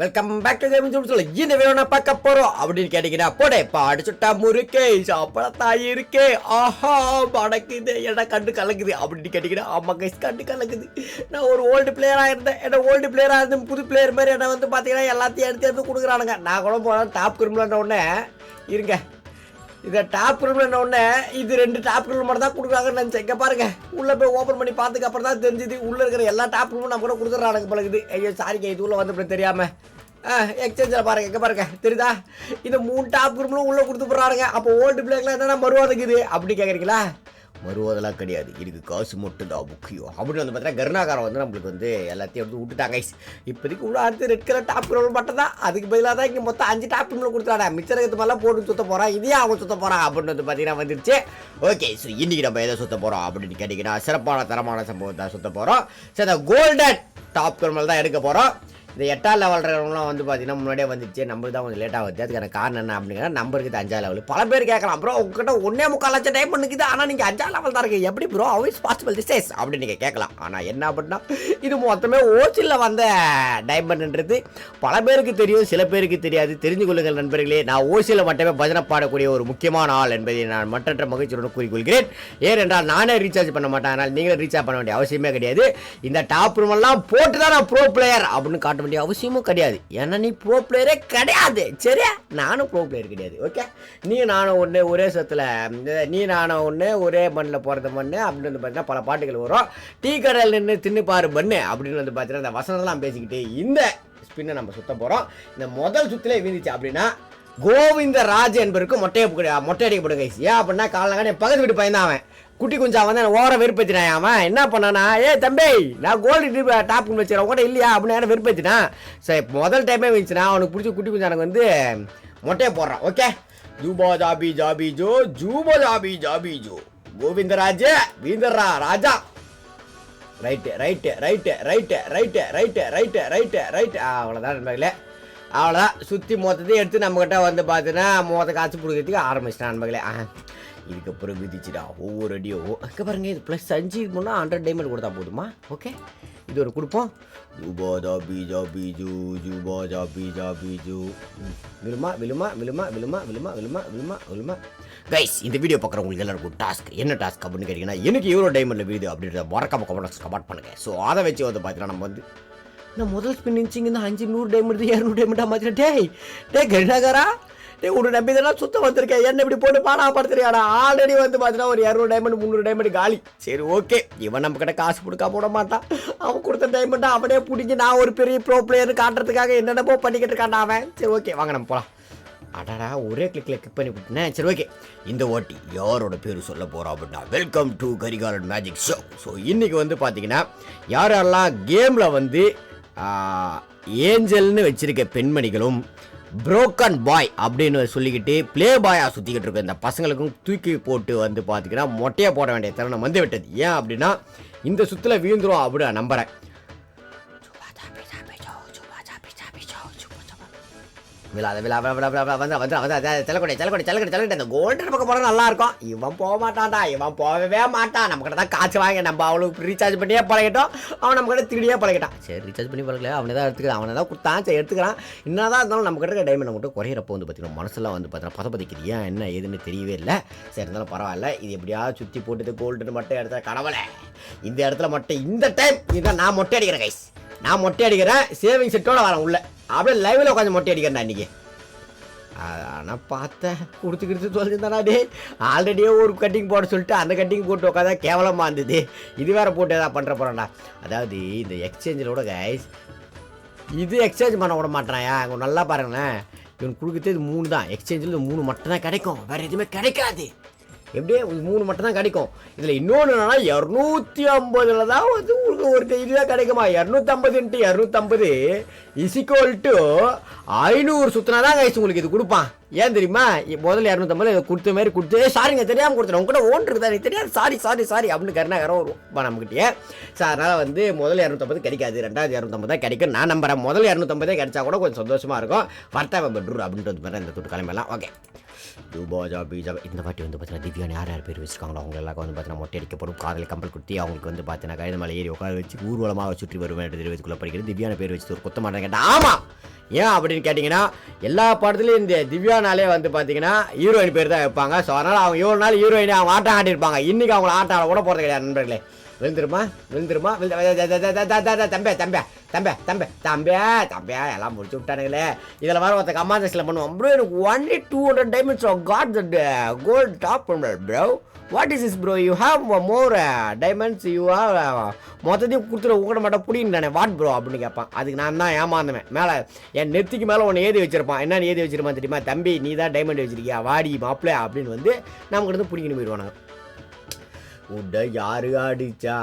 Welcome back to gaming சொல்ல இந்த video நான் பார்க்க போறோம். அப்படின்னு கேட்டீங்கன்னா போடே பாடு சுட்டா முறுக்கே சாப்பிடத்தாய் இருக்கே. ஆஹா படக்குது என்ன கண்டு கலக்குது அப்படின்னு கேட்டீங்கன்னா ஆமா கைஸ் கண்டு கலக்குது நான் ஒரு ஓல்டு பிளேயராக இருந்தேன். என்ன ஓல்டு பிளேயராக இருந்து புது பிளேயர் மாதிரி என்ன வந்து பார்த்தீங்கன்னா எல்லாத்தையும் எடுத்து எடுத்து கொடுக்குறானுங்க. நான் கூட போனால் டாப் கிரிமினல் உடனே. இருங்க. இதை டாப் ரூம்ல உடனே இது ரெண்டு டாப் ரூம் மட்டும் தான் கொடுக்குறாங்கன்னு நினச்சேன். இங்கே பாருங்க உள்ள போய் ஓப்பன் பண்ணி பார்த்துக்கு அப்புறம் தான் தெரிஞ்சுது உள்ள இருக்கிற எல்லா டாப் ரூமும் நம்ம கூட கொடுத்துட்றானுங்க பழகுது ஐயோ சாரிங்க இது உள்ள வந்து தெரியாமல் தெரியாம. எக்ஸ்சேஞ்சில் பாருங்க இங்கே பாருங்க தெரியுதா? இந்த மூணு டாப் ரூம்லும் உள்ளே கொடுத்து போடுறாருங்க அப்போ ஓல்டு பிளேக்லாம் என்னென்ன மறுவாதுக்குது அப்படி கேட்குறீங்களா வருவதெல்லாம் கிடையாது. இதுக்கு காசு மட்டும் தான் முக்கியம். அப்படின்னு வந்து பார்த்தீங்கன்னா கருணாகாரம் வந்து நம்மளுக்கு வந்து எல்லாத்தையும் வந்து விட்டுட்டாங்க. இப்போதைக்கு உள்ள அடுத்து ரெட் கலர் டாப் கிரௌண்ட் மட்டும் தான் அதுக்கு பதிலாக தான் இங்கே மொத்தம் அஞ்சு டாப் கிரௌண்ட் கொடுத்தாடா மிச்சரகத்து மாதிரிலாம் போட்டு சுத்த போகிறான் இதே அவன் சுத்த போகிறான் அப்படின்னு வந்து பார்த்தீங்கன்னா வந்துருச்சு. ஓகே ஸோ இன்றைக்கி நம்ம எதை சுத்த போகிறோம் அப்படின்னு கேட்டிங்கன்னா சிறப்பான தரமான சம்பவம் தான் சுத்த போகிறோம் சரி அந்த கோல்டன் டாப் கிரௌண்ட் தான் எடுக்க போகிறோம் இந்த எட்டாம் லெவல் இருக்கிறவங்களாம் வந்து பார்த்தீங்கன்னா முன்னாடியே வந்துச்சு நம்பர் தான் கொஞ்சம் லேட்டாக வருது அதுக்கான காரணம் என்ன அப்படிங்கிற நம்பருக்கு அஞ்சாம் லெவல் பல பேர் கேட்கலாம் ப்ரோ உங்ககிட்ட ஒன்னே முக்கால் லட்சம் டைம் பண்ணுக்குது ஆனால் நீங்கள் அஞ்சாம் லெவல் தான் இருக்கு எப்படி ப்ரோ அவைஸ் பாசிபிள் திசேஸ் அப்படின்னு நீங்கள் கேட்கலாம். ஆனால் என்ன அப்படின்னா இது மொத்தமே ஓச்சில் வந்த டைமண்ட்ன்றது பல பேருக்கு தெரியும் சில பேருக்கு தெரியாது. தெரிஞ்சு கொள்ளுங்கள் நண்பர்களே நான் ஓசியில் மட்டுமே பஜனை பாடக்கூடிய ஒரு முக்கியமான ஆள் என்பதை நான் மற்ற மகிழ்ச்சியுடன் கூறிக்கொள்கிறேன். ஏனென்றால் நானே ரீசார்ஜ் பண்ண மாட்டேன் அதனால் நீங்களும் ரீசார்ஜ் பண்ண வேண்டிய அவசியமே கிடையாது. இந்த டாப் ரூம் எல்லாம் போட்டு தான் நான் ப்ரோ பிளேயர் அப்படின்னு காட்டு வேண்டிய அவசியமும் கிடையாது. ஏன்னா நீ ப்ரோ பிளேயரே கிடையாது. சரியா? நானும் ப்ரோ பிளேயர் கிடையாது. ஓகே நீ நானும் ஒன்று ஒரே சத்தில் நீ நானும் ஒன்று ஒரே மண்ணில் போகிறத மண்ணு அப்படின்னு வந்து பார்த்தீங்கன்னா பல பாட்டுகள் வரும். டீ கடையில் நின்று தின்னு பாரு பண்ணு அப்படின்னு வந்து பார்த்தீங்கன்னா இந்த வசனம்லாம் பேசிக்கிட்டு இந்த ஸ்பின்னை நம்ம சுத்த போகிறோம் இந்த முதல் சுத்திலே வீந்துச்சு அப்படின்னா கோவிந்த ராஜ் என்பவருக்கு மொட்டையை மொட்டை அடிக்கப்படும் ஏன் அப்படின்னா காலங்காட்டி என் பக்கத்து வீட்டு பையன் தான் அவன். குட்டி குஞ்சா வந்து எனக்கு ஓர வெறுப்பேற்றினான் அவன் என்ன பண்ணானா? ஏ தம்பி நான் கோல்டு டாப் வச்சுறேன் உங்கள்கிட்ட இல்லையா? அப்படின்னு என்ன வெறுப்பேற்றினான் சரி முதல் டைமே வந்துச்சுன்னா அவனுக்கு பிடிச்ச குட்டி குஞ்சா எனக்கு வந்து மொட்டையை போடுறான். ஓகே ஜூபா ஜாபி ஜாபி ஜோ ஜூபா ஜாபி ஜாபி ஜோ. கோவிந்தராஜ வீந்தரா ராஜா. Right right right right right right right right right அவ்வளோதான் நண்பர்களே. அவ்வளோதான் சுற்றி மொத்தத்தையும் எடுத்து நம்மக்கிட்ட வந்து பார்த்தீங்கன்னா மொத்த காசு பிடிக்கிறதுக்கு ஆரம்பிச்சிட்டான் நண்பர்களே. ஆ இதுக்கப்புறம் விதிச்சுடா. ஒவ்வொரு அடியோ அங்கே பாருங்க இது ப்ளஸ் அஞ்சு முன்னா ஹண்ட்ரட் டைமண்ட் கொடுத்தா போதுமா? ஓகே இது ஒரு கொடுப்போம். ஜூபா ஜா பீஜா பீஜு ஜூபா ஜா பீஜா பீஜு விழுமா விழுமா விழுமா விழுமா விழுமா விழுமா விழுமா விழுமா. கைஸ் இந்த வீடியோ பார்க்குறவங்களுக்கு எல்லாருக்கும் டாஸ்க் என்ன டாஸ்க் அப்படின்னு கேட்டிங்கன்னா எனக்கு எவ்வளோ டைமண்டில் வீடு அப்படின்றத மறக்காம கமெண்ட்ஸ் கமெண்ட் பண்ணுங்கள் ஸோ அதை வச்சு வந்து பார்த்தீங்கன்னா நம்ம வந்து நான் முதல் ஸ்பின் இன்ச்சிங்க இந்த அஞ்சு நூறு டைமண்ட் இரநூறு டைமண்டாக மாற்றின டேய் டே கருணாகரா. உன்னை நம்பி தானே சுத்தம் வந்திருக்கேன். என்ன இப்படி போட்டு பாடாப்படுத்துறியாடா? ஆல்ரெடி வந்து பார்த்தீங்கன்னா ஒரு இரநூறு டைமண்ட் முந்நூறு டைமண்ட் காலி. சரி ஓகே இவன் நம்ம கிட்ட காசு கொடுக்க போட மாட்டான். அவன் கொடுத்த டைமண்ட் அவனே பிடிச்சி நான் ஒரு பெரிய ப்ரோ பிளேயர் காட்டுறதுக்காக என்னென்னமோ பண்ணிக்கிட்டு இருக்கான்டா அவன். சரி ஓகே வாங்க நம்ம போகலாம் அடடா ஒரே கிளிக்ல கிளிக் பண்ணி விட்டுனேன் சரி ஓகே இந்த ஓட்டி யாரோட பேர் சொல்ல போகிறோம் அப்படின்னா welcome to Karikalan magic show so இன்றைக்கி வந்து பார்த்தீங்கன்னா யார் யாரெல்லாம் கேமில் வந்து ஏஞ்சல்னு வச்சுருக்க பெண்மணிகளும் புரோக்கன் பாய் அப்படின்னு சொல்லிக்கிட்டு ப்ளே பாயாக சுற்றிக்கிட்டு இருக்க இந்த பசங்களுக்கும் தூக்கி போட்டு வந்து பார்த்தீங்கன்னா மொட்டையை போட வேண்டிய தருணம் வந்து விட்டது. ஏன் அப்படின்னா இந்த சுற்றில் வீழ்ந்துரும் அப்படி நம்புகிறேன் விழாத விழா விழா விழா விழா வந்து வந்து வந்து செல்லக்கூடிய செல்லக்கூடிய செல்லக்கூடிய செல்லக்கூடிய அந்த கோல்டன் பக்கம் போனால் நல்லா இருக்கும் இவன் போக மாட்டான்டா இவன் போகவே மாட்டான். நம்ம கிட்ட தான் காசு வாங்க நம்ம அவளுக்கு ரீசார்ஜ் பண்ணியே பழகிட்டோம். அவன் நம்ம கிட்ட திருடியே பழகிட்டான். சரி ரீசார்ஜ் பண்ணி பழகல அவனை தான் எடுத்துக்கிறான் அவனை தான் கொடுத்தான் சரி எடுத்துக்கிறான். என்னதான் இருந்தாலும் நம்ம கிட்ட டைமண்ட் மட்டும் குறையிறப்போ வந்து பார்த்தீங்கன்னா மனசெல்லாம் வந்து பார்த்தீங்கன்னா பதப்பதிக்குது. ஏன் என்ன ஏதுன்னு தெரியவே இல்லை. சரி இருந்தாலும் பரவாயில்ல. இது எப்படியாவது சுற்றி போட்டுட்டு கோல்டுன்னு மட்டும் எடுத்த கடவுளை. இந்த இடத்துல மட்டும் இந்த டைம் இதான் நான் மொட்டை அடிக்கிறேன் கைஸ் நான் மொட்டை அடிக்கிறேன் சேவிங் செட்டோட வரேன் உள்ள. அப்படியே லைவ்ல உட்காந்து மொட்டை அடிக்கிறேன் அன்னைக்கு ஆனால் பார்த்தேன். கொடுத்துக்கிட்டு சொல்லியிருந்தானா டே ஆல்ரெடியே ஒரு கட்டிங் போட சொல்லிட்டு அந்த கட்டிங் போட்டு உட்காந்தா கேவலமாக இருந்தது. இது வேற போட்டு எதாவது பண்ணுற போகிறேன்டா அதாவது இந்த எக்ஸ்சேஞ்சிலோட கைஸ் இது எக்ஸ்சேஞ்ச் பண்ண விட மாட்டேறாயா அங்கே நல்லா பாருங்களேன். இவன் கொடுக்குறது மூணு தான் எக்ஸ்சேஞ்சில் மூணு மட்டும் தான் கிடைக்கும். வேறு எதுவுமே கிடைக்காது. எப்படியே மூணு மட்டும் தான் கிடைக்கும். இதில் இன்னொன்று என்னன்னா இரநூத்தி ஐம்பதுல தான் வந்து உங்களுக்கு ஒரு இதுதான் கிடைக்குமா? இரநூத்தம்பதுன்ட்டு இரநூத்தம்பது இசிக்கோல் டு ஐநூறு சுத்தினா தான் கைஸ் உங்களுக்கு இது கொடுப்பான். ஏன் தெரியுமா? முதல்ல இரநூத்தம்பது இதை கொடுத்த மாதிரி கொடுத்து சாரிங்க தெரியாமல் கொடுத்துறேன் உங்க கூட ஓன் இருக்குதா? எனக்கு தெரியாது. சாரி சாரி சாரி அப்படின்னு கருணாகரம் வரும் நம்மகிட்டயே. சார் அதனால் வந்து முதல்ல இரநூத்தம்பது கிடைக்காது. ரெண்டாவது இரநூத்தம்பது தான் கிடைக்கும். நான் நம்புறேன். முதல்ல இரநூத்தம்பதே கிடைச்சா கூட கொஞ்சம் சந்தோஷமாக இருக்கும். வர்த்தா பெட்ரூர் அப்படின்றது மாதிரி இந்த துட்டு கிளம்பலாம் ஓகே ஜூபாஜா பீஜா இந்த வாட்டி வந்து பார்த்தீங்கன்னா திவ்யான் யார் யார் பேர் வச்சுருக்காங்களோ? அவங்க எல்லாருக்கும் வந்து பார்த்தீங்கன்னா மொட்டை அடிக்கப்படும் காரில் கம்பல் கொடுத்து அவங்களுக்கு வந்து பார்த்தீங்கன்னா கழுத மலை ஏறி உட்கார வச்சு ஊர்வலமாக சுற்றி வருவேன் என்று தெரிவித்துக்குள்ள படிக்கிறது திவ்யான பேர் வச்சு ஒரு குத்த மாட்டேன் கேட்டேன் ஆமாம் ஏன் அப்படின்னு கேட்டிங்கன்னா எல்லா படத்துலையும் இந்த திவ்யானாலே வந்து பார்த்தீங்கன்னா ஹீரோயின் பேர் தான் வைப்பாங்க. ஸோ அதனால் அவங்க இவ்வளோ நாள் ஹீரோயின் அவங்க ஆட்டம் ஆட்டியிருப்பாங்க இன்றைக்கி அவங்கள ஆட்டம் ஆட கூட போகிறது கிடையாது நண்பர்களே. விழுந்துருமா? விழுந்துருமா? தம்பே தம்பே தம்பே தம்பே தம்பியா தம்பியா எல்லாம் முடிச்சு விட்டானுங்களே. இதில் வர ஒருத்த கமாண்டஸில் பண்ணுவோம் ப்ரோ எனக்கு only two hundred diamonds of got the gold top bro what is is bro you have more diamonds you have மொத்தத்தையும் கொடுத்துட உங்கள்கிட்ட மட்டும் பிடிங்க வாட் ப்ரோ அப்படின்னு கேட்பான். அதுக்கு நான் தான் ஏமாந்துவேன். மேலே என் நெத்திக்கு மேலே ஒன்று ஏதி வச்சிருப்பான். என்னென்னு ஏதி வச்சிருப்பான் தெரியுமா? தம்பி நீ தான் டைமண்ட் வச்சிருக்கியா? வாடி மாப்பிள்ள அப்படின்னு வந்து நமக்கு இருந்து பிடிக்கணும் போயிடுவானுங்க. உன்னை யாரு அடிச்சா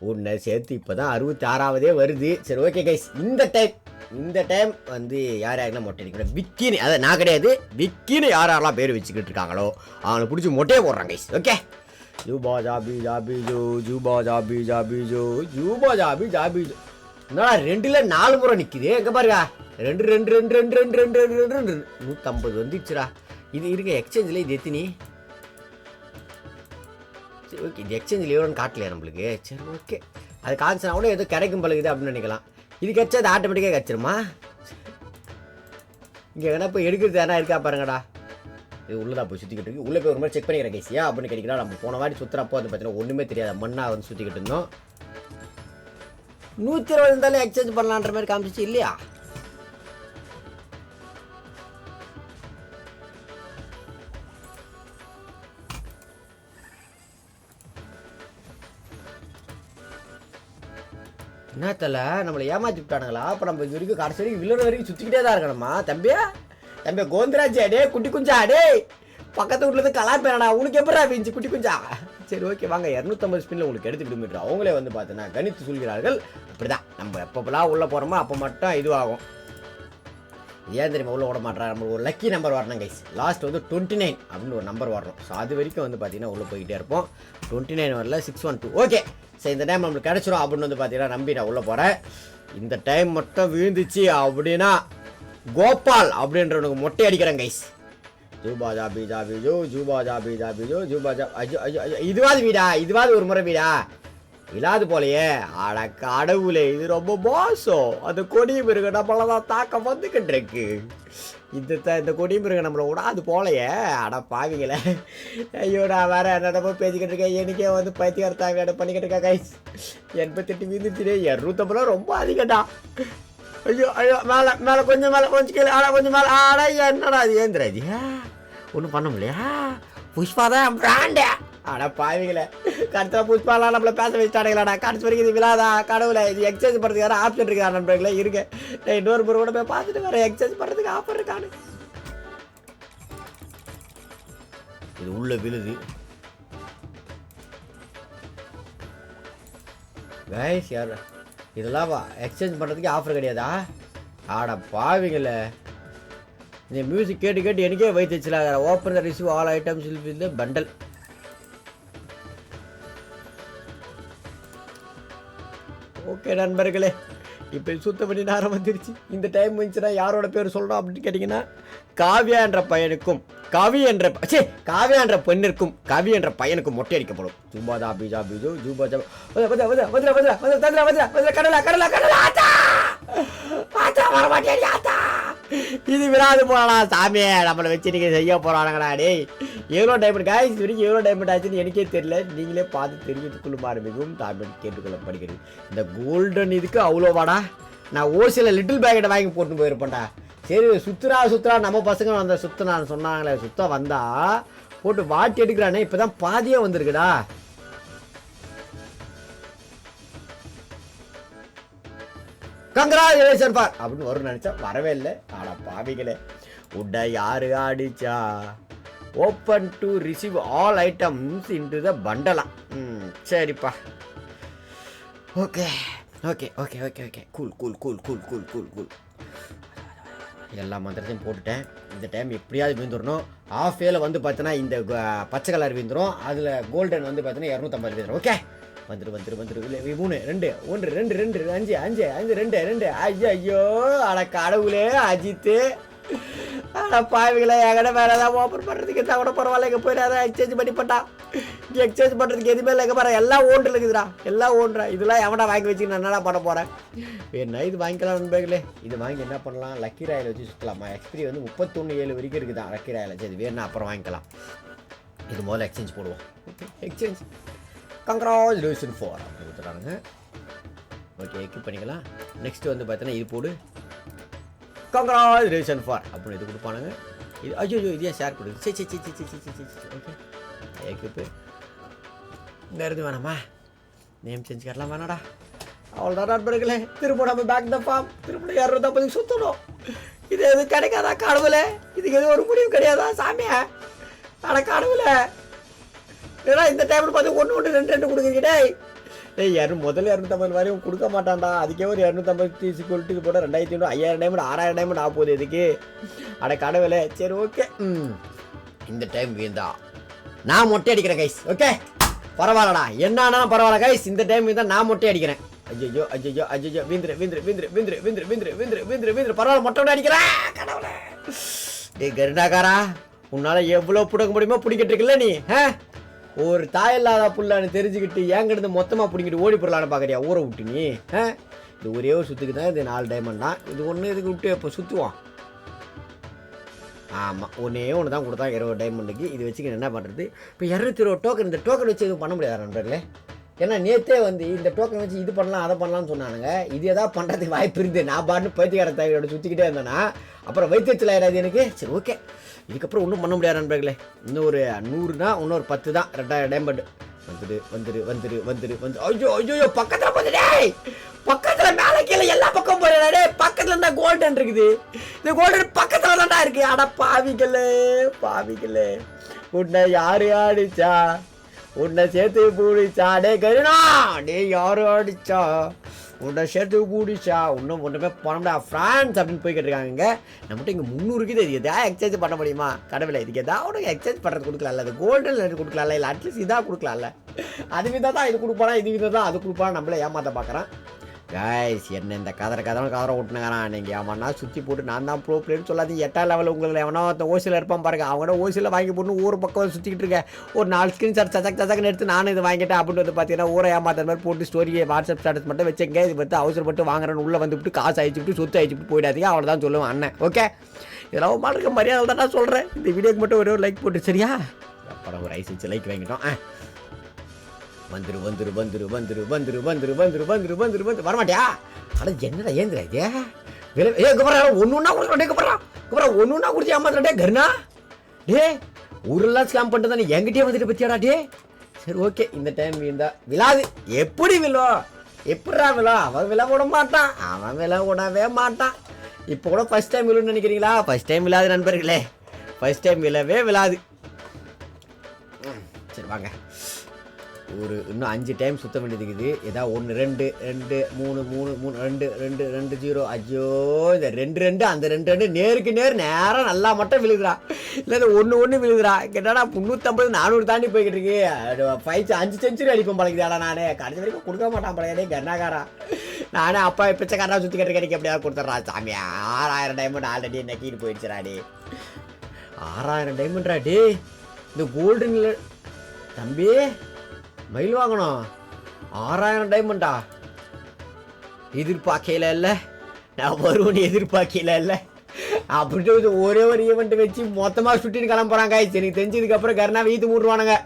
உன்னை சேர்த்து இப்போ தான் அறுபத்தி ஆறாவதே வருது சரி ஓகே கைஸ் இந்த டைம் இந்த டைம் வந்து யார் யாரெல்லாம் மொட்டை அடிக்கணும் விக்கின்னு அதை நான் கிடையாது விக்கின்னு யார் யாரெல்லாம் பேர் வச்சுக்கிட்டு இருக்காங்களோ அவங்களை பிடிச்சி மொட்டையே போடுறாங்க கைஸ் ஓகே ஜூபா ஜாபி ஜாபி ஜோ ஜூபா ஜாபி ஜாபி ஜோ ஜூபா ஜாபி ஜாபி ஜோ என்னடா ரெண்டுல நாலு முறை நிற்கிது எங்கே பாருங்க ரெண்டு ரெண்டு ரெண்டு ரெண்டு ரெண்டு ரெண்டு ரெண்டு ரெண்டு ரெண்டு நூற்றம்பது வந்துச்சுடா இது இருக்க எக்ஸ்சேஞ்சில் இது எத்தினி சரி ஓகே இது எக்ஸ்சேஞ்சில் எவ்வளோன்னு காட்டலையா நம்மளுக்கு. சரி ஓகே அது காமிச்சனா கூட ஏதோ கிடைக்கும் பழகுது அப்படின்னு நினைக்கலாம். இது கிடச்சா அது ஆட்டோமேட்டிக்காக கிடச்சிருமா? இங்கே எங்கன்னா போய் எடுக்கிறது எதனா இருக்கா பாருங்கடா. இது உள்ளதா போய் சுற்றிக்கிட்டு இருக்கு. உள்ளே போய் ஒரு மாதிரி செக் பண்ணிக்கிறேன் கேசியா அப்படின்னு கிடைக்கிறா நம்ம போன வாட்டி சுற்றுறப்போ வந்து பார்த்தீங்கன்னா ஒன்றுமே தெரியாது. மண்ணாக வந்து சுற்றிக்கிட்டு இருந்தோம். நூற்றி இருபது இருந்தாலும் எக்ஸ்சேஞ்ச் பண்ணலான்ற மாதிரி காமிச்சிச்சு இல்லையா? என்னத்தில்? நம்மளை ஏமாற்றி விட்டானுங்களா? அப்போ நம்ம இது வரைக்கும் கடைசி வரைக்கும் விழுற வரைக்கும் சுற்றிக்கிட்டே தான் இருக்கணுமா? தம்பியா தம்பி கோந்தராஜ் டே குட்டி குஞ்சா அடே! பக்கத்து வீட்டில் இருந்து கலாப்பேனா உனக்கு எப்படா வீஞ்சு குட்டி குஞ்சா? சரி ஓகே வாங்க. இரநூத்தம்பது ஸ்பின்ல உங்களுக்கு எடுத்து விடுமிட்டு அவங்களே வந்து பார்த்தீங்கன்னா கணித்து சொல்கிறார்கள். அப்படிதான். நம்ம எப்பப்பெல்லாம் உள்ளே போகிறோமோ அப்போ மட்டும் இதுவாகும். ஏன் தெரியுமா உள்ள விட மாட்டேறா நம்ம ஒரு லக்கி நம்பர் வரணும் கைஸ் லாஸ்ட் வந்து டுவெண்ட்டி நைன் அப்படின்னு ஒரு நம்பர் வரணும். ஸோ அது வரைக்கும் வந்து பார்த்தீங்கன்னா உள்ளே போய்கிட்டே இருப்போம். டுவெண்ட்டி நைன் வரல six one two okay so இந்த டைம் நம்மளுக்கு கிடச்சிரும் அப்படின்னு வந்து பார்த்தீங்கன்னா நம்பி நான் உள்ளே போகிறேன் இந்த டைம் மட்டும் விழுந்துச்சு அப்படின்னா கோபால் அப்படின்றவனுக்கு மொட்டை அடிக்கிறேன் கைஸ் ஜூபாஜா பீஜா பீஜோ ஜூபாஜா பீஜா பீஜோ ஜூபாஜா அஜு அஜு அஜு இதுவாது வீடா இதுவாது ஒரு முறை வீடா? இல்லாது போலையே. அட கடவுளே இது ரொம்ப மோசம். அந்த கொடி மிருக நம்மளதான் தாக்கம் வந்துக்கிட்டு இருக்கு. இந்த த- இந்த கொடி நம்மளை நம்மளை விடாது போலையே. அட பாவிங்களே ஐயோ நான் வேற என்னடமோ பேசிக்கிட்டு இருக்கேன் எனக்கே வந்து பைத்தியக்காரத்தாங்க பண்ணிக்கிட்டு இருக்கேன் கைஸ் எண்பத்தெட்டு வீந்துச்சு இரநூத்தம்பது ரொம்ப அதிகம்டா. ஐயோ ஐயோ மேலே மேலே கொஞ்சம் மேலே கொஞ்சம் கீழே. ஆடா கொஞ்சம் மேலே. ஆடா என்னடா அது ஏந்திராஜி ஒன்றும் பண்ண முடியலையா? புஷ்பா தான் பிராண்டே ஆனா பாவிங்களே கடைசியில் புஷ்பாலாம் நம்மள பேச வச்சுட்டானுங்களாடா. கடைசி வரைக்கும் இது விழாதா? கடவுளை இது எக்ஸ்சேஞ்ச் பண்ணுறதுக்கு யாரும் ஆப்ஷன் இருக்கா. நண்பர்களே இருக்கு நான் இன்னொரு பொருள் கூட போய் பார்த்துட்டு வேற எக்ஸ்சேஞ்ச் பண்ணுறதுக்கு ஆஃபர் இருக்கானு இது உள்ள விழுது. கைஸ் யார்? இதெல்லாம் வா. எக்ஸ்சேஞ்ச் பண்ணுறதுக்கு ஆஃபர் கிடையாதா? ஆட பாவிங்களே இந்த மியூசிக் கேட்டு கேட்டு எனக்கே வைத்து open the receive all items இந்த பண்டல் ஓகே நண்பர்களே இப்போ சுத்த பண்ணி நேரம் வந்துருச்சு இந்த டைம் வந்துச்சுன்னா யாரோட பேர் சொல்கிறோம் அப்படின்னு கேட்டிங்கன்னா காவ்யா என்ற பையனுக்கும் கவி என்ற சே ச்சே காவ்யா என்ற பெண்ணிற்கும் கவி என்ற பையனுக்கும் மொட்டை அடிக்கப்படும் ஜூபாதா பீஜா பீஜோ ஜூபாஜா வதா வதா கடலா கடலா கடலா ஆத்தா இது விடாது போறானா சாமியே நம்மளை வச்சு நீங்கள் செய்ய போகிறானுங்களா டேய். எவ்வளோ டைமண்ட் காய்ஸ் வரைக்கும் எவ்வளோ டைமண்ட் ஆச்சுன்னு எனக்கே தெரியல. நீங்களே பார்த்து தெரிவித்துக்கொள்ளுமாறு மிகவும் தாழ்மையோடு கேட்டுக்கொள்ளப்படுகிறது இந்த கோல்டன் இதுக்கு அவ்வளோவாடா. நான் ஒரு சில லிட்டில் பேக்கெட்டை வாங்கி போட்டு போயிருப்பேன்டா. சரி சுத்துறா சுத்துறா. நம்ம பசங்க வந்த சுத்துனான்னு சொன்னாங்களே சுத்தம் வந்தா போட்டு வாட்டி எடுக்கிறானே இப்பதான் பாதியே வந்திருக்குடா. கங்கராஜுலேஷன் பார். அப்படின்னு ஒரு நினைச்சா வரவே இல்லை. ஆனால் பாவிகளே உட யாரு ஆடிச்சா? Open to receive all items into the பண்டலாம் ம் சரிப்பா. Okay okay okay okay okay cool cool cool cool cool cool cool எல்லா மந்திரத்தையும் போட்டுட்டேன். இந்த டைம் எப்படியாவது விழுந்துடணும். ஆஃப் ஏல வந்து பார்த்தீங்கன்னா இந்த பச்சை கலர் விழுந்துடும் அதில் கோல்டன் வந்து பார்த்தீங்கன்னா இரநூத்தம்பது விழுந்துடும் ஓகே வந்துரு வந்துரு வந்துரு. இல்லை மூணு ரெண்டு ஒன்று ரெண்டு ரெண்டு அஞ்சு அஞ்சு அஞ்சு ரெண்டு ரெண்டு. ஐயோ ஐயோ அட கடவுளே அஜித்து. ஆனால் பாவிகளை எங்கட வேற ஏதாவது ஓப்பன் பண்ணுறதுக்கு இருந்தால் கூட பரவாயில்ல இங்கே போய் அதை எக்ஸ்சேஞ்ச் பண்ணி பண்ணிட்டான் எக்ஸ்சேஞ்ச் பண்ணுறதுக்கு எதுவுமே இல்லை இங்கே பாரு எல்லாம் ஓன்று இருக்குதுடா. எல்லாம் ஓன்றா இதெல்லாம் எவனா வாங்கி வச்சு நான் என்னடா பண்ண போகிறேன் என்ன இது வாங்கிக்கலாம் நண்பர்களே. இது வாங்கி என்ன பண்ணலாம்? லக்கி ராயில் வச்சு சுற்றலாமா எக்ஸ்பிரி வந்து முப்பத்தொன்று ஏழு வரைக்கும் இருக்குதான் லக்கி ராயில் சரி வேணா அப்புறம் வாங்கிக்கலாம். இது முதல்ல எக்ஸ்சேஞ்ச் போடுவோம். எக்ஸ்சேஞ்ச் கங்க்ராச்சுலேஷன் ஃபார் அப்படின்னு கொடுத்துறானுங்க ஓகே எக்யூப் பண்ணிக்கலாம். நெக்ஸ்ட் வந்து பார்த்தீங்கன்னா இது போடு. கங்க்ராச்சுலேஷன் ஃபார் அப்படின்னு இது கொடுப்பானுங்க. இது ஐயோ ஐயோ இதே ஷேர் கொடுங்க சே சே சே சே சே சே ஓகே எக்யூப்பு வேறு எதுவும் வேணாமா? நேம் சேஞ்ச் கரலாம் வேணாடா அவ்வளோதான் நண்பர்களே. திரும்ப நம்ம பேக் த ஃபார்ம் திரும்ப இரநூத்தம்பதுக்கு சுற்றணும் இது எதுவும் கிடைக்காதா கடவுளே? இதுக்கு எதுவும் ஒரு முடிவு கிடையாதா சாமியா? அட கடவுளே. ஏன்னா இந்த டைமில் பார்த்து ஒன்று ஒன்று ரெண்டு ரெண்டு கொடுக்குறீங்க ஏய் யாரும் இரநூ முதல்ல இரநூத்தம்பது வரையும் கொடுக்க மாட்டான்டா. அதுக்கே ஒரு இரநூத்தம்பது தீசி போட ரெண்டாயிரத்தி ஐநூறு ஐயாயிரம் டைமண்ட் ஆறாயிரம் டைமண்ட் ஆக போகுது இதுக்கு. அட கடவுளே. சரி ஓகே ம். இந்த டைம் வீந்தா நான் மொட்டை அடிக்கிறேன் கைஸ் ஓகே பரவாயில்லடா. என்னன்னா பரவாயில்ல கைஸ் இந்த டைம் வீந்தா நான் மொட்டை அடிக்கிறேன். ஐயோ ஐயோ ஐயோ வீந்திரு வீந்திரு வீந்திரு வீந்திரு வீந்திரு வீந்திரு வீந்திரு வீந்திரு வீந்திரு. பரவாயில்ல மொட்டை விட அடிக்கிறேன் கடவுளே. டேய் கருடாக்காரா உன்னால் எவ்வளோ பிடிக்க முடியுமோ பிடிக்கிட்டு இருக்குல்ல நீ ஆ? ஒரு தாயில்லாத புள்ளான்னு தெரிஞ்சுக்கிட்டு ஏங்கிட்டு மொத்தமாக பிடிங்கிட்டு ஓடி போடலான்னு பார்க்குறியா ஊரை விட்டு நீ? இது ஒரே ஒரு சுத்துக்கு தான் இது நாலு டைமண்ட் தான். இது ஒன்று இதுக்கு விட்டு இப்போ சுற்றுவான் ஆமாம் ஒன்றே ஒன்று தான் கொடுத்தா இருபது டைமண்டுக்கு இது வச்சுக்கிட்டு என்ன பண்ணுறது இப்போ இரநூத்தி இருபது டோக்கன் இந்த டோக்கன் வச்சு எதுவும் பண்ண முடியாது நண்பர்களே? ஏன்னா நேற்றே வந்து இந்த டோக்கன் வச்சு இது பண்ணலாம் அதை பண்ணலாம்னு சொன்னானுங்க. இது எதாவது பண்ணுறதுக்கு வாய்ப்பு இருந்து நான் பாட்டு பைத்தியக்கார தேவையோட சுற்றிக்கிட்டே இருந்தேன்னா அப்புறம் வைத்தியத்தில் ஆயிடாது எனக்கு? சரி ஓகே இதுக்கப்புறம் ஒன்றும் பண்ண முடியாது நண்பர்களே. இன்னும் ஒரு நூறுனா இன்னொரு பத்து தான் ரெண்டாயிரம் டைமண்ட் வந்துரு வந்துரு வந்துரு வந்துரு வந்து ஐயோ ஐயோ ஐயோ பக்கத்துல பக்கத்தில் மேலே கீழே எல்லா பக்கம் போறா பக்கத்தில் பக்கத்துல இருந்தா கோல்டன் இருக்குது. இந்த கோல்டன் பக்கத்தில் தான்டா இருக்கு. அட பாவிகளே பாவிகளே. உன்னை யாரு அடிச்சா? உன்னை சேர்த்து பூடிச்சா டே கருணா டே யாரு அடிச்சா? உன்னை சேர்த்து கூடிச்சா இன்னும் ஒன்றுமே பண்ண முடியாது ஃப்ரான்ஸ் அப்படின்னு போய் இருக்காங்க நம்மகிட்ட இங்கே முந்நூறுக்கு இது எதாவது எக்ஸ்சேஞ்ச் பண்ண முடியுமா? கடவுளை இதுக்கு எதாவது உனக்கு எக்ஸ்சேஞ்ச் பண்ணுறது கொடுக்கலாம்ல? அது கோல்டன் லெட்டர் கொடுக்கலாம்ல? இல்லை அட்லீஸ்ட் இதாக கொடுக்கலாம்ல? அது விதம் தான் இது கொடுப்பானா இது விதம் தான் அது கொடுப்பானா? நம்மள ஏமாற்ற பார்க்குறான். கைஸ் என்ன இந்த கதற கதற கதற விட்டுனுங்கிறான் நீங்கள் அவனா சுற்றி போட்டு நான் தான் ப்ரோ பிளேன்னு சொல்லாதீங்க. எட்டாம் லெவலில் உங்களை எவனோ ஒருத்தன் ஓசியில் இருப்பான் பாருங்க. அவங்களோட ஓசியில் வாங்கி போட்டு ஊர் பக்கம் சுற்றிக்கிட்டு இருக்கேன். ஒரு நாலு ஸ்க்ரீன் ஷாட் சசக் சதக்குன்னு எடுத்து நானும் இது வாங்கிட்டேன் அப்படின்னு வந்து பார்த்தீங்கன்னா ஊரை ஏமாத்துற மாதிரி போட்டு ஸ்டோரியை வாட்ஸ்அப் ஸ்டேட்டஸ் மட்டும் வச்சுங்க இது பார்த்து அவசரப்பட்டு வாங்குறேன்னு உள்ளே வந்துவிட்டு காசு அழிச்சுட்டு சொத்து அழிச்சுட்டு போயிடாதீங்க. அவளை தான் சொல்லுவேன் அண்ணன். ஓகே இதெல்லாம் மாட்டுக்க மரியாதை தான் நான் சொல்கிறேன் இந்த வீடியோக்கு மட்டும் ஒரே ஒரு லைக் போட்டு சரியா? அப்புறம் ஒரு ஐஸ் வச்சு லைக் வாங்கிட்டோம். ஆ. வந்துரு வந்துரு வந்துரு வந்துரு வந்துரு வந்துரு வந்துரு வந்துரு வந்துரு வந்து வரமாட்டியா? அட என்னடா ஏந்திரா இது? விலை ஏ குப்பரா ஒன்று ஒன்றா கொடுக்குறேன் குப்பரா குப்பரா ஒன்று ஒன்றா குடிச்சு ஏமாத்துறா டே கருணா. டே ஊரெல்லாம் ஸ்கேம் பண்ணிட்டு தானே எங்கிட்டே வந்துட்டு பத்தியாடா டே சரி ஓகே இந்த டைம் இந்த விழாது. எப்படி விழோ? எப்படா விழா? அவன் விழா விட மாட்டான் அவன் விழா விடவே மாட்டான். இப்போ கூட ஃபர்ஸ்ட் டைம் விழுன்னு நினைக்கிறீங்களா? ஃபர்ஸ்ட் டைம் விழாது நண்பர்களே. ஃபஸ்ட் டைம் விழவே விழாது. ம், சரி வாங்க. ஒரு இன்னும் அஞ்சு டைம் சுத்த வேண்டியது இருக்குது. ஏதாவது ஒன்று ரெண்டு ரெண்டு மூணு மூணு மூணு ரெண்டு ரெண்டு ரெண்டு ஜீரோ ஐயோ இந்த ரெண்டு ரெண்டு அந்த ரெண்டு ரெண்டு நேருக்கு நேர் நேரம் நல்லா மட்டும் விழுகுறா. இல்லை இந்த ஒன்று ஒன்று விழுகுறா. கேட்டாடா முந்நூற்றம்பது நானூறு தாண்டி போய்கிட்டு இருக்கு. ஃபைவ் அஞ்சு செஞ்சுரி அடிப்பேன் பழகுதாடா நானே. கடைசி வரைக்கும் கொடுக்க மாட்டான் பழகடே கர்ணாகாரா. நானே அப்பா பிச்சைக்காரா சுற்றிக்கிட்டு கிடைக்க எப்படியாவது கொடுத்துட்றா சாமி ஆறாயிரம் டைமண்ட் ஆல்ரெடி நக்கிட்டு போயிடுச்சுடா டே ஆறாயிரம் டைமண்ட்ரா டே இந்த கோல்டன் தம்பி மயில் வாங்கணும். ஆறாயிரம் டைமண்டா எதிர்பார்க்கையில இல்லை. நான் வருவேன்னு எதிர்பார்க்கையில இல்லை. அப்படின்னு வந்து ஒரே ஒரு ஈவெண்ட் வச்சு மொத்தமாக சுட்டின்னு கிளம்புறாங்க சரி தெரிஞ்சதுக்கு அப்புறம் கருணா வீத்து மூடுவானுங்க.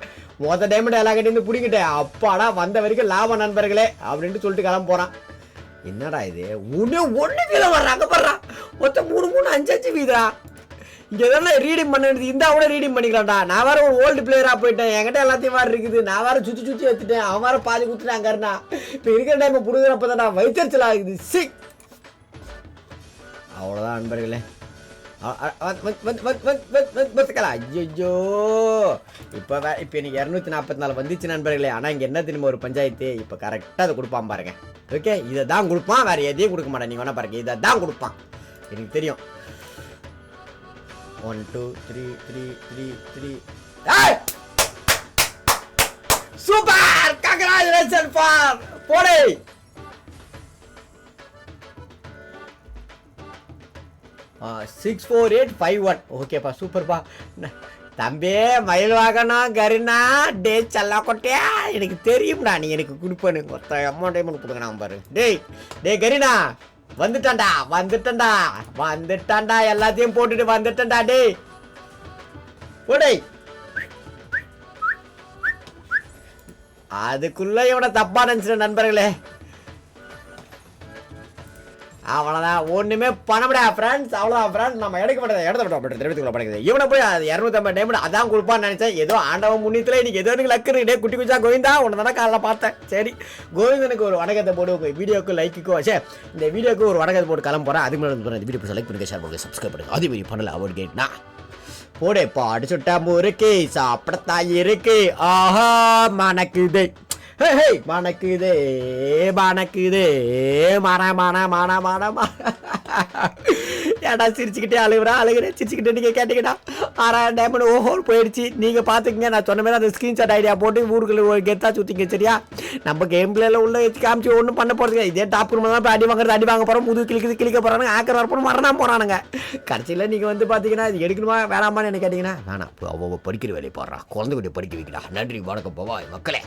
மொத்த டைமண்ட் எல்லா கிட்டேருந்து பிடிக்கிட்டேன். அப்பாடா வந்த வரைக்கும் லாபம் நண்பர்களே அப்படின்ட்டு சொல்லிட்டு கிளம்ப போகிறான் என்னடா இது? ஒன்று ஒன்று கீழே வர்றாங்க பாடுறா மொத்தம் மூணு மூணு அஞ்சு அஞ்சு வீதா? இங்கே எதனா ரீடிங் பண்ணது. இந்த கூட ரீடிங் பண்ணிக்கலாம்டா. நான் வேற ஒரு ஓல்டு பிளேயரா போயிட்டேன். என்கிட்ட எல்லாத்தையும் வேறு இருக்குது. நான் வேற சுத்தி சுத்தி வச்சுட்டேன். அவன் வேற பாதி குத்துட்டான் கருணா இப்போ இருக்கிற டைம் பிடுங்குறப்ப தான் வைத்தறிச்சல் ஆகுது. சி. அவ்வளோதான் நண்பர்களே. ஐயோ இப்போ வே இப்போ எனக்கு இரநூத்தி நாற்பத்தி நாலு வந்துச்சு நண்பர்களே. ஆனால் இங்கே என்ன திரும்ப ஒரு பஞ்சாயத்து? இப்போ கரெக்டாக அதை கொடுப்பான் பாருங்க. ஓகே இதை தான் கொடுப்பான். வேறு எதையும் கொடுக்க மாட்டேன். நீங்கள் வேணா பாருங்க. இதை தான் கொடுப்பான். எனக்கு தெரியும். One two three three three three super! Congratulation for போடே six four eight five one ஓகேப்பா சூப்பர்ப்பா தம்பி மயில் வாகனம் கருணா டே சல்லா கொட்டையா எனக்கு தெரியும்டா நீ எனக்கு கொடுப்பேன்னு. ஒருத்த அமௌண்ட் அமௌண்ட் கொடுங்க நான் பாரு. டேய் டேய் கரீனா வந்துட்டான்டா வந்துட்டேன்டா வந்துட்டான்டா எல்லாத்தையும் போட்டுட்டு வந்துட்டேன்டா டேய். உடை அதுக்குள்ள இவனை தப்பா நினைச்சிட நண்பர்களே. அவ்வளோதான் ஒன்றுமே பண்ண முடியாது ஃப்ரெண்ட்ஸ் அவ்வளோதான் ஃப்ரெண்ட்ஸ் நம்ம எடுக்க மாட்டேன். இடத்த விட்டோம். அப்படி தெரிவித்துக்குள்ள படிக்குது இவனை போய் அது இரநூத்தம்பது டைம் அதான் கொடுப்பான்னு நினச்சேன். ஏதோ ஆண்டவன் முன்னியத்தில் இன்றைக்கி ஏதோ எனக்கு லக்கு டே குட்டி குச்சா கோவிந்தா உன்னை தானே காலைல பார்த்தேன். சரி கோவிந்தனுக்கு ஒரு வணக்கத்தை போட்டு வீடியோக்கு லைக்குக்கோ சே இந்த வீடியோக்கு ஒரு வணக்கத்தை போட்டு கிளம்ப போகிறேன் அதுக்கு மேலே வந்து இந்த வீடியோ லைக் பண்ணுங்க ஷேர் பண்ணுங்க சப்ஸ்கிரைப் பண்ணுங்க. அதே மாதிரி பண்ணல அவர் கேட்னா போடேப்பா அடிச்சுட்டா முறுக்கு சாப்பிடத்தான் இருக்கு. ஆஹா மணக்குது. ஹே ஹே! மணக்குதே மணக்குதே மன மன மன மன மன ஏடா சிரிச்சுக்கிட்டே அழுகுறா அழுகுறேன் சிரிச்சுக்கிட்டே நீங்கள் கேட்டீங்கடா ஆறாயிரம் டைமண்ட் ஓஹோ போயிடுச்சு. நீங்கள் பார்த்துக்கங்க நான் சொன்ன மாதிரி அந்த ஸ்க்ரீன்ஷாட் ஐடியா போட்டு ஊருக்குள்ள ஒரு கெத்தா சுற்றிங்க சரியா? நம்ம கேம் பிளேல உள்ள வச்சு காமிச்சு ஒன்றும் பண்ண போகிறதுங்க இதே டாப் ரூம் தான் இப்போ அடி வாங்குறது அடி வாங்க போகிறோம் முது கிளிக்குது கிளிக்க போகிறானுங்க ஆக்கர் வரப்போ மரணம் போகிறானுங்க கடைசியில் நீங்கள் வந்து பார்த்தீங்கன்னா இது எடுக்கணுமா வேணாமான்னு என்ன கேட்டிங்கன்னா வேணாம். அவ படிக்கிற வேலையை போடுறான் குழந்தை குட்டி படிக்க வைக்கிறா. நன்றி வணக்கம் போவா மக்களே.